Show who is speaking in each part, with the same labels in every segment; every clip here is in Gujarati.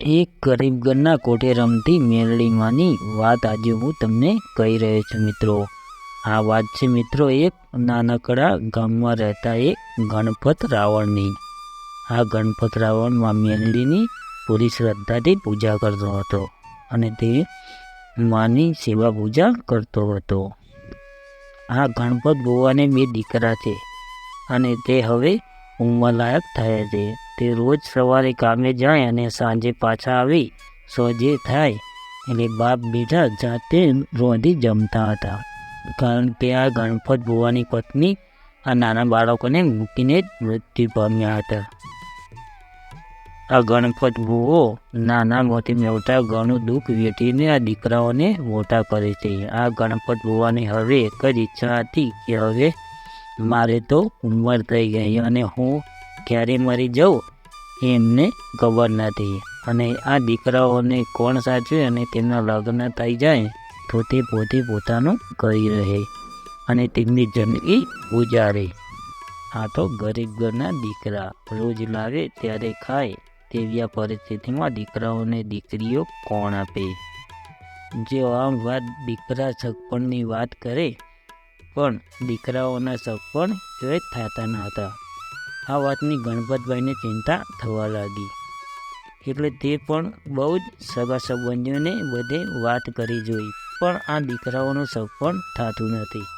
Speaker 1: એક ગરીબ ઘરના કોઠે રમતી મેરડીમાંની વાત આજે હું તમને કહી રહ્યો છું મિત્રો. આ વાત છે મિત્રો એક નાનકડા ગામમાં રહેતા એક ગણપત રાવણની. આ ગણપત રાવણમાં મેરડીની પૂરી શ્રદ્ધાથી પૂજા કરતો હતો અને તે માની સેવા પૂજા કરતો હતો. આ ગણપત ભુવાને બે દીકરા છે અને તે હવે ઉંમરલાયક થયા છે. તે રોજ સવારે કામે જાય અને સાંજે પાછા આવી. સોજે થાય. એટલે બાપ બેટા જાતે રોંધી જમતા હતા. કારણ કે આ ગણપત ભુવાની પત્ની આ નાના બાળકોને મૂકીને જ મૃત્યુ પામ્યા હતા. આ ગણપત ભુવો નાના મોટી મોટા ઘણું દુઃખ વેઠીને આ દીકરાઓને મોટા કરે છે. આ ગણપત ભુવાની હવે એક જ ઈચ્છા હતી કે હવે મારે તો ઉંમર થઈ ગઈ અને હું ક્યારે મરી એ એમને ખબર નથી. અને આ દીકરાઓને કોણ સાચવે અને તેમના લગ્ન થઈ જાય, તો તે પોતે પોતાનું કરી રહે અને તેમની જિંદગી ગુજારે. આ તો ગરીબ ઘરના દીકરા રોજ લાવે ત્યારે ખાય તેવી આ પરિસ્થિતિમાં દીકરાઓને દીકરીઓ કોણ આપે? જે આમ વાત દીકરા સગપણની વાત કરે, પણ દીકરાઓના સગપણ એ થતા ન હતા. આ વાતની ગણપતભાઈને ચિંતા થવા લાગી. એટલે તે પણ બહુ જ સગા સંબંધીઓને બધે વાત કરી જોઈ, પણ આ દીકરાઓનું સગપણ થતું નથી.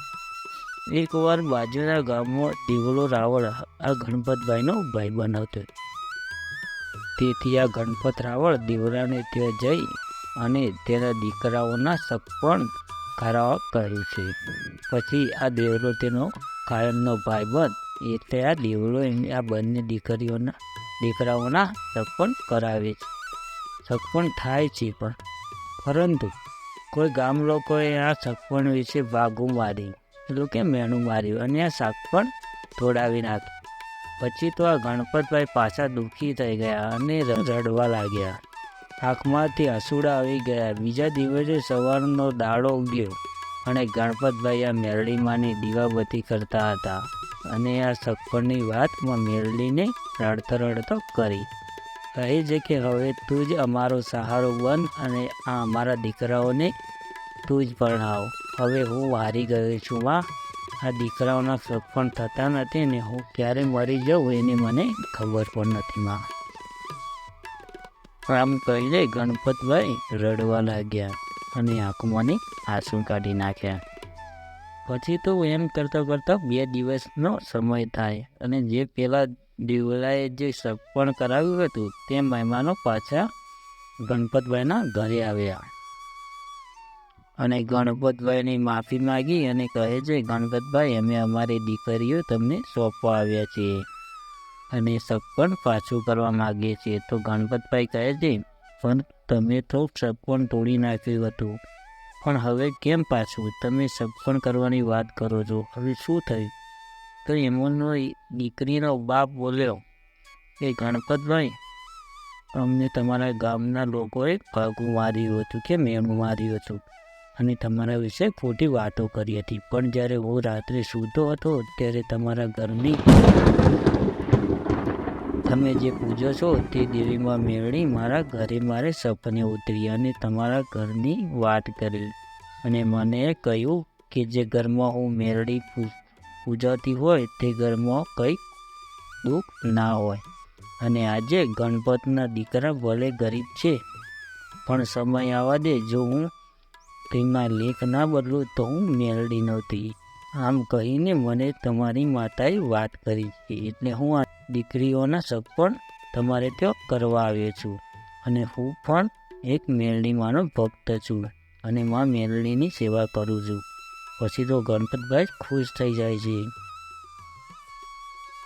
Speaker 1: એકવાર બાજુના ગામમાં દેવલો રાવળ આ ગણપતભાઈનો ભાઈ બનાવતો તેથી આ ગણપત રાવળ દેવરાને ત્યાં જઈ અને તેના દીકરાઓના સગપણ કરાવવા કહ્યું છે. પછી આ દેવલો તેનો કાયમનો ભાઈબંધ એટલે આ દેવળો એમને આ બંને દીકરીઓના, દીકરાઓના સગપણ કરાવે છે. સગપણ થાય છે પણ. પરંતુ કોઈ ગામ લોકોએ આ સગપણ વિશે ભાગું મારી એટલે કે મેણું માર્યું? અને આ શાક પણ તોડાવી નાખ્યું. પછી તો આ ગણપતભાઈ પાછા દુઃખી થઈ ગયા અને રડવા લાગ્યા. આંખમાંથી હસુડા આવી ગયા. બીજા દિવસે સવારનો દાડો ઉગ્યો અને ગણપતભાઈ આ મેરડીમાંની દીવાબત્તી કરતા હતા. અને આ સગપણની વાતમાં મેળવીને રડતો રડતો કરી. કહે છે કે, હવે તું જ અમારો સહારો બન અને આ અમારા દીકરાઓને તું જ ભણાવ. હવે હું હારી ગયો છું વા આ દીકરાઓના સગપણ થતા નથી ને હું ક્યારે મરી જાઉં એની મને ખબર પણ નથી માં આમ કહીને ગણપતભાઈ રડવા લાગ્યા અને આંખમાંની આંસુ કાઢી નાખ્યા. પછી તો એમ કરતાં કરતાં બે દિવસનો સમય થાય અને જે પેલા દીવલાએ જે સપણ કરાવ્યું હતું તે મહેમાનો પાછા ગણપતભાઈના ઘરે આવ્યા. અને ગણપતભાઈની માફી માગી અને કહે છે, ગણપતભાઈ, અમે અમારી દીકરીઓ તમને સોંપવા આવ્યા છીએ અને સપણ પાછું કરવા માગીએ છીએ. તો ગણપતભાઈ કહે છે, પણ તમે તો સપણ તોડી નાખ્યું હતું. પણ હવે કેમ પાછું? તમે સગપણ કરવાની વાત કરો છો. હવે શું થયું? તો એમનો દીકરીનો બાપ બોલ્યો કે ગણપતભાઈ, અમને તમારા ગામના લોકોએ ભાગું માર્યું હતું કે મેણું માર્યું હતું અને તમારા વિશે ખોટી વાતો કરી હતી. પણ જ્યારે હું રાત્રે સૂતો હતો, ત્યારે તમારા ઘરની તમે જે પૂજો છો તે દેવીમાં મેળવી મારા ઘરે મારે સપને ઉતરી અને તમારા ઘરની વાત કરી. અને મને કહ્યું કે જે ઘરમાં હું મેળડી પૂજાતી હોય તે ઘરમાં કંઈક દુઃખ ના હોય. અને આજે ગણપતના દીકરા ભલે ગરીબ છે, પણ સમય આવવા દે જો હું તેમના લેખ ના બદલું તો હું મેળડી નહોતી. આમ કહીને મને તમારી માતાએ વાત કરી છે, એટલે હું દીકરીઓના સગપણ તમારે ત્યાં કરવા આવ્યો છું. અને હું પણ એક મેલડીમાંનો ભક્ત છું અને માં મેલડીની સેવા કરું છું. પછી તો ગણપતભાઈ ખુશ થઈ જાય છે.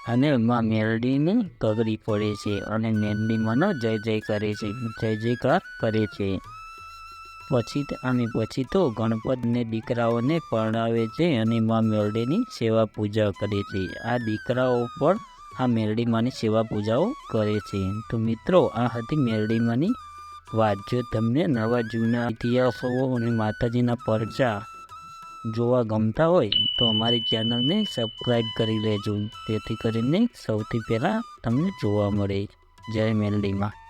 Speaker 1: અને માં મેલડીને કગરી પડે છે અને મેલડીમાંનો જય જય કરે છે, જય જયકાર કરે છે. પછી અને પછી તો ગણપતને દીકરાઓને પરણાવે છે અને માં મેલડીની સેવા પૂજા કરે છે. આ દીકરાઓ પણ આ મેરડીમાંની સેવા પૂજાઓ કરે છે. તો મિત્રો, આ હતી મેરડીમાંની વાત. જો તમને નવા જૂના ઇતિહાસો અને માતાજીના પરચા જોવા ગમતા હોય, તો અમારી ચેનલને સબસ્ક્રાઈબ કરી લેજો. તેથી કરીને સૌથી પહેલાં તમને જોવા મળે. જય મેરડીમાં.